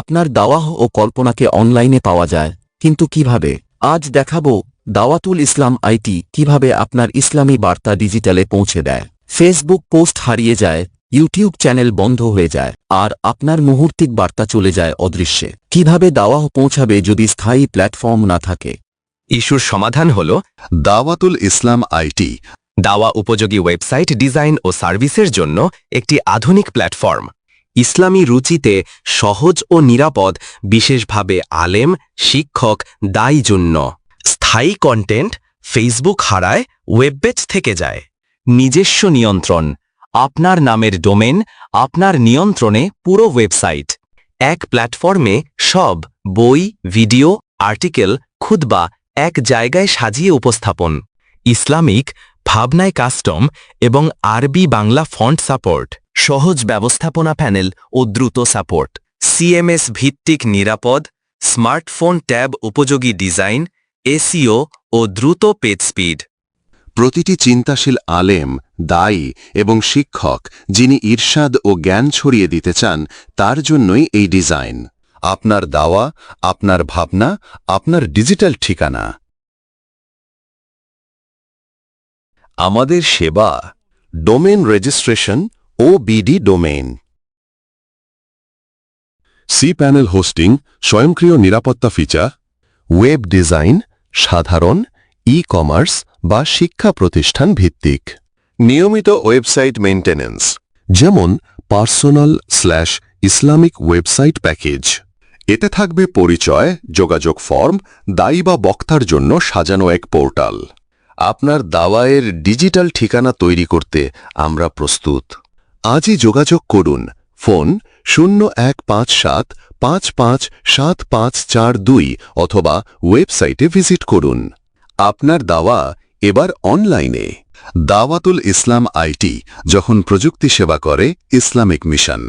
আপনার দাওয়াহ ও কল্পনাকে অনলাইনে পাওয়া যায়। কিন্তু কীভাবে? আজ দেখাবো দাওয়াতুল ইসলাম আইটি কীভাবে আপনার ইসলামী বার্তা ডিজিটালে পৌঁছে দেয়। ফেসবুক পোস্ট হারিয়ে যায়, ইউটিউব চ্যানেল বন্ধ হয়ে যায়, আর আপনার মুহূর্তিক বার্তা চলে যায় অদৃশ্যে। কীভাবে দাওয়াহ পৌঁছাবে যদি স্থায়ী প্ল্যাটফর্ম না থাকে? ইস্যুর সমাধান হল দাওয়াতুল ইসলাম আইটি। দাওয়া উপযোগী ওয়েবসাইট, ডিজাইন ও সার্ভিসের জন্য একটি আধুনিক প্ল্যাটফর্ম। ইসলামী রুচিতে সহজ ও নিরাপদ, বিশেষভাবে আলেম, শিক্ষক, দায়ী জন্য। স্থায়ী কন্টেন্ট ফেসবুক হারায় ওয়েবপেজ থেকে যায়। নিজস্ব নিয়ন্ত্রণ, আপনার নামের ডোমেন আপনার নিয়ন্ত্রণে পুরো ওয়েবসাইট এক প্ল্যাটফর্মে সব, বই ভিডিও আর্টিকেল খুদবা এক জায়গায় সাজিয়ে উপস্থাপন। ইসলামিক, ভাবনায় কাস্টম এবং আরবি বাংলা ফন্ট সাপোর্ট সহজ ব্যবস্থাপনা প্যানেল ও দ্রুত সাপোর্ট। সিএমএস ভিত্তিক নিরাপদ, স্মার্টফোন ট্যাব উপযোগী ডিজাইন এসিও ও দ্রুত পেজ স্পিড। প্রতিটি চিন্তাশীল আলেম, দায়ী এবং শিক্ষক যিনি ঈর্ষাদ ও জ্ঞান ছড়িয়ে দিতে চান, তার জন্যই এই ডিজাইন। আপনার দাওয়া, আপনার ভাবনা, আপনার ডিজিটাল ঠিকানা। আমাদের সেবা, ডোমেন রেজিস্ট্রেশন ও BD domain C panel hosting স্বয়ংক্রিয় নিরাপত্তা ফিচার ওয়েব ডিজাইন সাধারণ ই কমার্স বা শিক্ষা প্রতিষ্ঠান ভিত্তিক। নিয়মিত ওয়েবসাইট মেইনটেনেন্স যেমন personal slash Islamic website package. এতে থাকবে পরিচয় যোগাযোগ ফর্ম দায়ী বা বক্তার জন্য সাজানো এক পোর্টাল আপনার দাওয়ায়ের ডিজিটাল ঠিকানা তৈরি করতে আমরা প্রস্তুত। আজই যোগাযোগ করুন। ফোন শূন্য এক পাঁচ সাত পাঁচ পাঁচ সাত পাঁচ চার দুই অথবা ওয়েবসাইটে ভিজিট করুন। আপনার দাওয়া এবার অনলাইনে। দাওয়াতুল ইসলাম আইটি, যখন প্রযুক্তি সেবা করে, ইসলামিক মিশন।